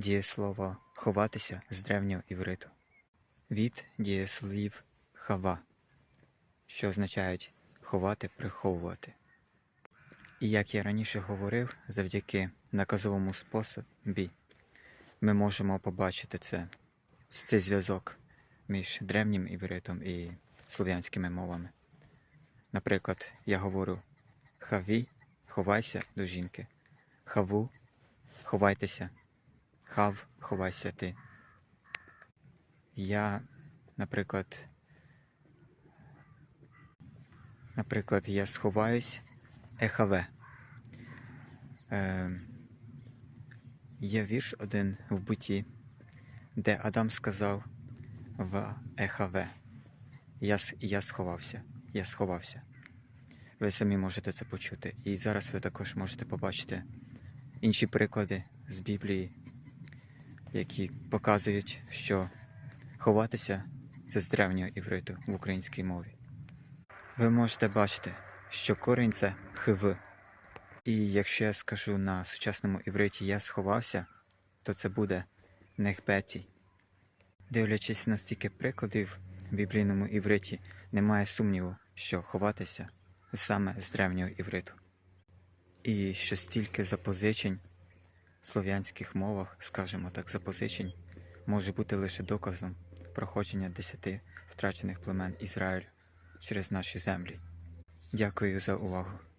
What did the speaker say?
дієслово ховатися з древнього івриту. Від дієслів хава, що означають ховати, приховувати. І як я раніше говорив, завдяки наказовому способі ми можемо побачити це, цей зв'язок між древнім івритом і слов'янськими мовами. Наприклад, я говорю хаві, ховайся до жінки, хаву, ховайтеся, хав, ховайся ти. Я, наприклад, наприклад, я сховаюсь ехаве. Е, є вірш один в буті, де Адам сказав в ехаве. Я, я сховався. Я сховався. Ви самі можете це почути. І зараз ви також можете побачити інші приклади з Біблії, які показують, що ховатися це з древнього івриту в українській мові. Ви можете бачити, що корінь це хв. І якщо я скажу на сучасному івриті я сховався, то це буде нехпетій. Дивлячись на стільки прикладів в біблійному івриті, немає сумніву, що ховатися саме з древнього івриту. І що стільки запозичень слов'янських мовах, скажімо так, запозичень, може бути лише доказом проходження десяти втрачених племен Ізраїлю через наші землі. Дякую за увагу.